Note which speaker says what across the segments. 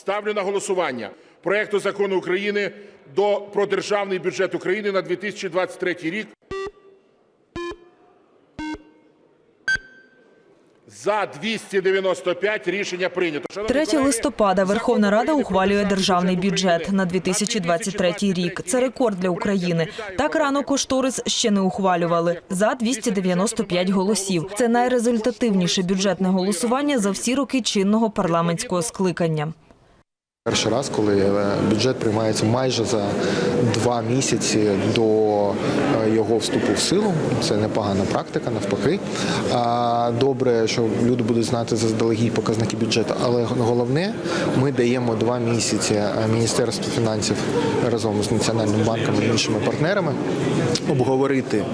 Speaker 1: Ставлю на голосування проекту закону України до про державний бюджет України на 2023 рік. За 295 рішення прийнято. Шановні
Speaker 2: 3 листопада Верховна Рада ухвалює
Speaker 1: державний бюджет
Speaker 2: на 2023 рік. Це рекорд для України. Так рано кошторис ще не ухвалювали. За 295 голосів. Це найрезультативніше бюджетне голосування за всі роки чинного парламентського скликання.
Speaker 3: Перший раз, коли е, бюджет приймається майже за два місяці до е, його вступу в силу. Це непогана практика, навпаки. Добре, що люди будуть знати заздалегідь показники бюджету. Але головне, ми даємо два місяці е, Міністерству фінансів разом з Національним банком і іншими партнерами обговорити,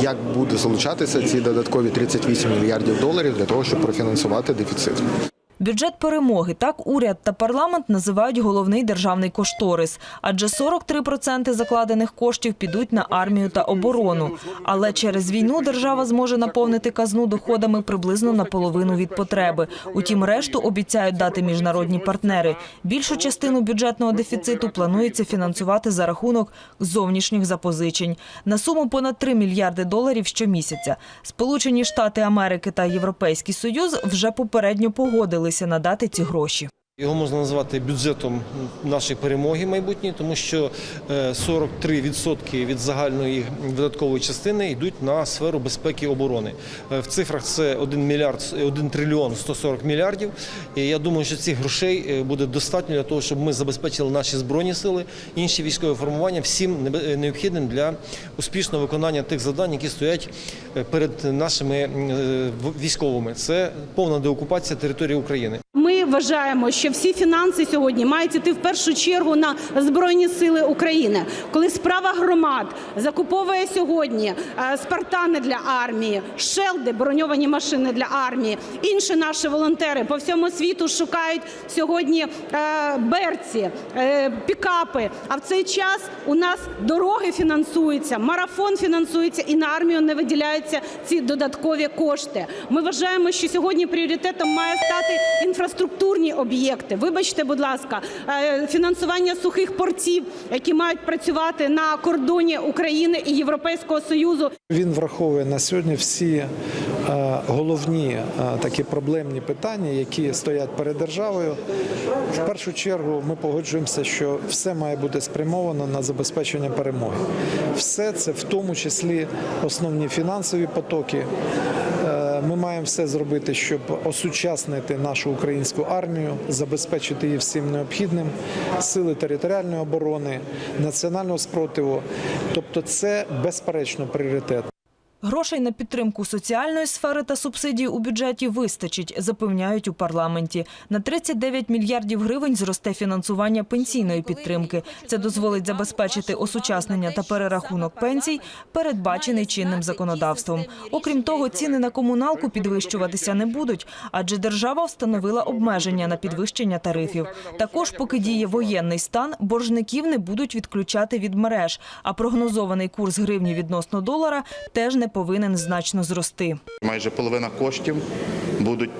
Speaker 3: як буде залучатися ці додаткові 38 мільярдів доларів для того, щоб профінансувати дефіцит.
Speaker 2: Бюджет перемоги так уряд та парламент називають головний державний кошторис, адже 43% закладених коштів підуть на армію та оборону. Але через війну держава зможе наповнити казну доходами приблизно наполовину від потреби. Утім, решту обіцяють дати міжнародні партнери. Більшу частину бюджетного дефіциту планується фінансувати за рахунок зовнішніх запозичень на суму понад 3 мільярди доларів щомісяця. Сполучені Штати Америки та Європейський Союз вже попередньо погодилися надати ці гроші.
Speaker 4: Його можна назвати бюджетом нашої перемоги майбутньої, тому що е, 43% від загальної видаткової частини йдуть на сферу безпеки і оборони. Е, В цифрах це 1 мільярд, 1 трильйон 140 мільярдів. І я думаю, що цих грошей е, буде достатньо для того, щоб ми забезпечили наші збройні сили, інші військові формування всім необхідним для успішного виконання тих завдань, які стоять е, перед нашими е, військовими. Це повна деокупація території України.
Speaker 5: Ми вважаємо, що всі фінанси сьогодні мають іти в першу чергу на збройні сили України. Коли справа громад закуповує сьогодні е, спартани для армії, шелди, броньовані машини для армії, інші наші волонтери по всьому світу шукають сьогодні е, берці, е, пікапи. А в цей час у нас дороги фінансуються, марафон фінансується, і на армію не виділяються ці додаткові кошти. Ми вважаємо, що сьогодні пріоритетом має стати інфраструктурні об'єкти. Вибачте, будь ласка, е, фінансування сухих портів, які мають працювати на кордоні України і Європейського союзу.
Speaker 6: Він враховує на сьогодні всі е, головні е, такі проблемні питання, які стоять перед державою. В першу чергу ми погоджуємося, що все має бути спрямовано на забезпечення перемоги. Все це в тому числі основні фінансові потоки. Ми маємо все зробити, щоб осучаснити нашу українську армію, забезпечити її всім необхідним, сили територіальної оборони, національного спротиву. Тобто, це безперечно пріоритет.
Speaker 2: Грошей на підтримку соціальної сфери та субсидій у бюджеті вистачить, запевняють у парламенті. На 39 мільярдів гривень зросте фінансування пенсійної підтримки. Це дозволить забезпечити осучаснення та перерахунок пенсій, передбачений чинним законодавством. Окрім того, ціни на комуналку підвищуватися не будуть, адже держава встановила обмеження на підвищення тарифів. Також, поки діє воєнний стан, боржників не будуть відключати від мереж, а прогнозований курс гривні відносно долара теж не повинен значно зрости.
Speaker 7: Майже половина коштів будуть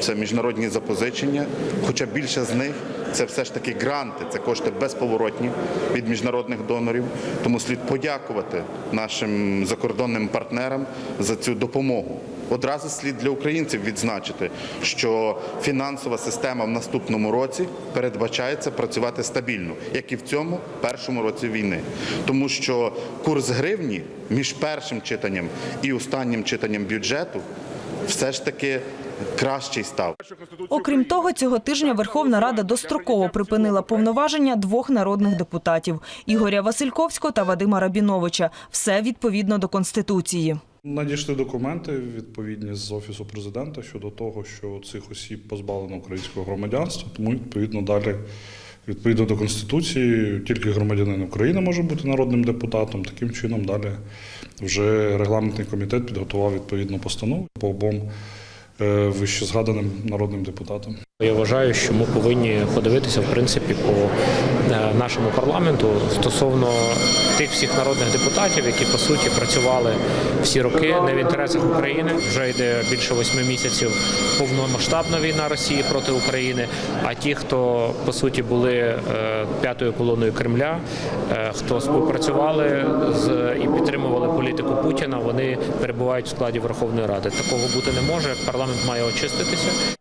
Speaker 7: це міжнародні запозичення, хоча більше з них це все ж таки гранти, це кошти безповоротні від міжнародних донорів. Тому слід подякувати нашим закордонним партнерам за цю допомогу. Одразу слід для українців відзначити, що фінансова система в наступному році передбачається працювати стабільно, як і в цьому першому році війни, тому що курс гривні між першим читанням і останнім читанням бюджету все ж таки кращий став.
Speaker 2: Окрім того, цього тижня Верховна Рада достроково припинила повноваження двох народних депутатів – Ігоря Васильковського та Вадима Рабіновича. Все відповідно до Конституції.
Speaker 8: Надійшли документи відповідні з офісу президента щодо того, що цих осіб позбавлено українського громадянства, тому відповідно далі. Відповідно до Конституції, тільки громадянин України може бути народним депутатом. Таким чином, далі вже регламентний комітет підготував відповідну постанову по обом вищезгаданим народним депутатам.
Speaker 9: Я вважаю, що ми повинні подивитися в принципі по е, нашому парламенту стосовно тих всіх народних депутатів, які по суті працювали всі роки не в інтересах України. Вже йде більше восьми місяців повномасштабна війна Росії проти України. А ті, хто по суті були е, п'ятою колоною Кремля, е, хто співпрацювали з і підтримували політику Путіна, вони перебувають в складі Верховної Ради. Такого бути не може. Парламент має очиститися.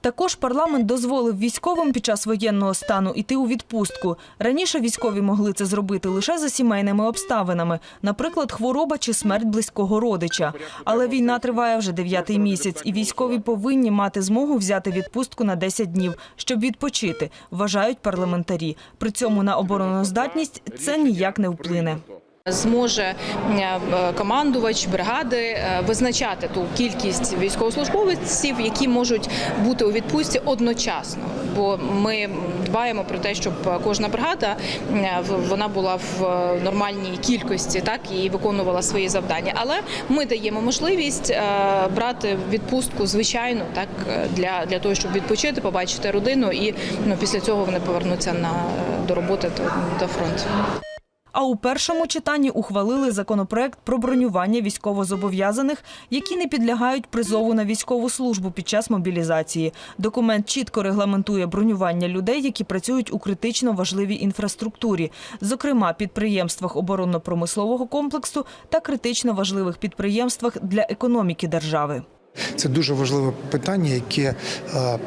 Speaker 2: Також парламент дозволив військовим під час воєнного стану йти у відпустку. Раніше військові могли це зробити лише за сімейними обставинами, наприклад, хвороба чи смерть близького родича. Але війна триває вже дев'ятий місяць, і військові повинні мати змогу взяти відпустку на 10 днів, щоб відпочити, вважають парламентарі. При цьому на обороноздатність це ніяк не вплине.
Speaker 10: Зможе е, командувач бригади е, визначати ту кількість військовослужбовців, які можуть бути у відпустці одночасно. Бо ми дбаємо про те, щоб кожна бригада е, вона була в нормальній кількості, так і виконувала свої завдання. Але ми даємо можливість брати відпустку звичайну, так для, для того, щоб відпочити, побачити родину, і ну після цього вони повернуться на до роботи до фронту.
Speaker 2: А у першому читанні ухвалили законопроект про бронювання військовозобов'язаних, які не підлягають призову на військову службу під час мобілізації. Документ чітко регламентує бронювання людей, які працюють у критично важливій інфраструктурі, зокрема підприємствах оборонно-промислового комплексу та критично важливих підприємствах для економіки держави.
Speaker 11: Це дуже важливе питання, яке е,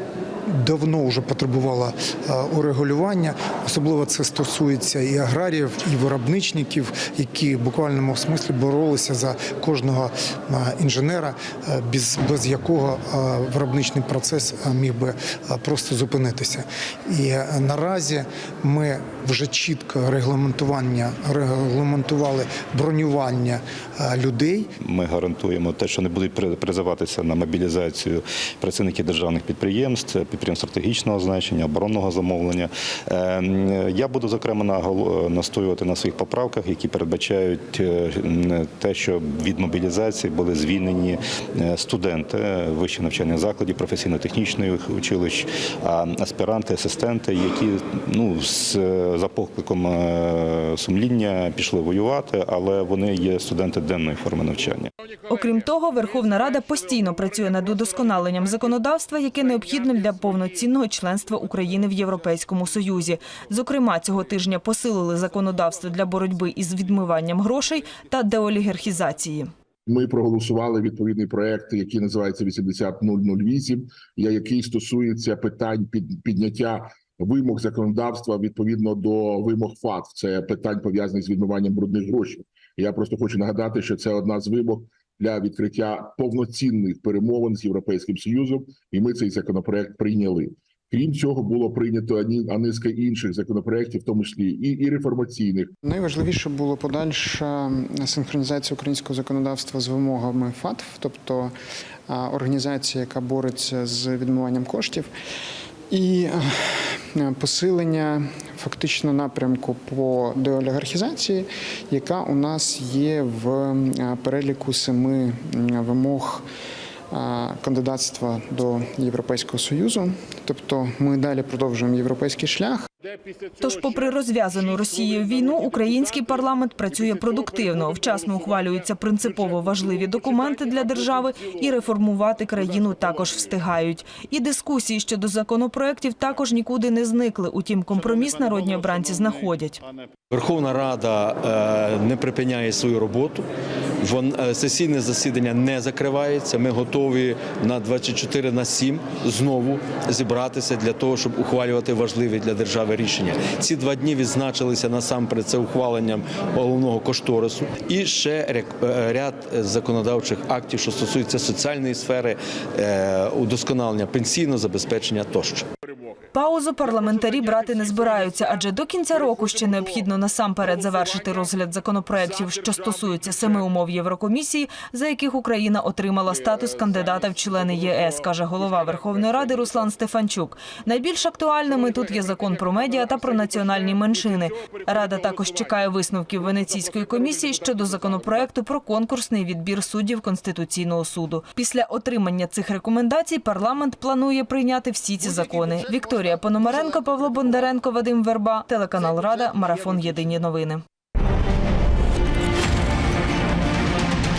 Speaker 11: давно вже потребувало е, урегулювання. Особливо це стосується і аграріїв, і виробничників, які в буквальному смислі боролися за кожного е, інженера, е, без, без якого виробничний процес міг би просто зупинитися. І наразі ми вже чітко регламентування регламентували бронювання людей.
Speaker 12: Ми гарантуємо те, що не будуть призиватися на мобілізацію працівники державних підприємств, підприємств стратегічного значення, оборонного замовлення. Е, Я буду зокрема нагол- настоювати на своїх поправках, які передбачають е, те, що від мобілізації були звільнені е, студенти вищих навчальних закладів, професійно-технічних училищ, аспіранти, асистенти, які ну з за покликом е, сумління пішли воювати, але вони є студенти денної форми навчання.
Speaker 2: Окрім того, Верховна Рада постійно працює над удосконаленням законодавства, яке необхідне для повноцінного членства України в Європейському Союзі. Зокрема, цього тижня посилили законодавство для боротьби із відмиванням грошей та деолігархізації.
Speaker 1: Ми проголосували відповідний проект, який називається 80008, я- який стосується питань під підняття вимог законодавства відповідно до вимог ФАТ. Це питань пов'язаних з відмиванням брудних грошей. Я просто хочу нагадати, що це одна з вимог для відкриття повноцінних перемовин з європейським союзом, і ми цей законопроект прийняли. Крім цього, було прийнято низка інших законопроєктів, в тому числі і, і реформаційних.
Speaker 11: Найважливіше було подальша синхронізація українського законодавства з вимогами ФАТФ, тобто організація, яка бореться з відмиванням коштів, і е, посилення фактично напрямку по деолігархізації, яка у нас є в е, переліку семи вимог. Кандидатства до Європейського союзу, тобто ми далі продовжуємо європейський шлях.
Speaker 2: Тож, попри розв'язану Росією війну, український парламент працює продуктивно, вчасно ухвалюються принципово важливі документи для держави, і реформувати країну також встигають. І дискусії щодо законопроєктів також нікуди не зникли. Утім, компроміс народні обранці знаходять.
Speaker 13: Верховна Рада е, не припиняє свою роботу. Вон е, сесійне засідання не закривається. Ми готові на 24 на 7 знову зібратися для того, щоб ухвалювати важливі для держави рішення. Ці два дні відзначилися насамперед це ухваленням головного кошторису і ще ряд- е, ряд законодавчих актів, що стосуються соціальної сфери, е, удосконалення пенсійного забезпечення тощо.
Speaker 2: Паузу парламентарі брати не збираються, адже до кінця року ще необхідно насамперед завершити розгляд законопроєктів, що стосуються семи умов Єврокомісії, за яких Україна отримала статус кандидата в члени ЄС, каже голова Верховної Ради Руслан Стефанчук. Найбільш актуальними тут є закон про медіа та про національні меншини. Рада також чекає висновків Венеційської комісії щодо законопроекту про конкурсний відбір суддів Конституційного суду. Після отримання цих рекомендацій парламент планує прийняти всі ці закони. Вікторія Пономаренко, Павло Бондаренко, Вадим Верба, телеканал Рада, марафон Єдині новини.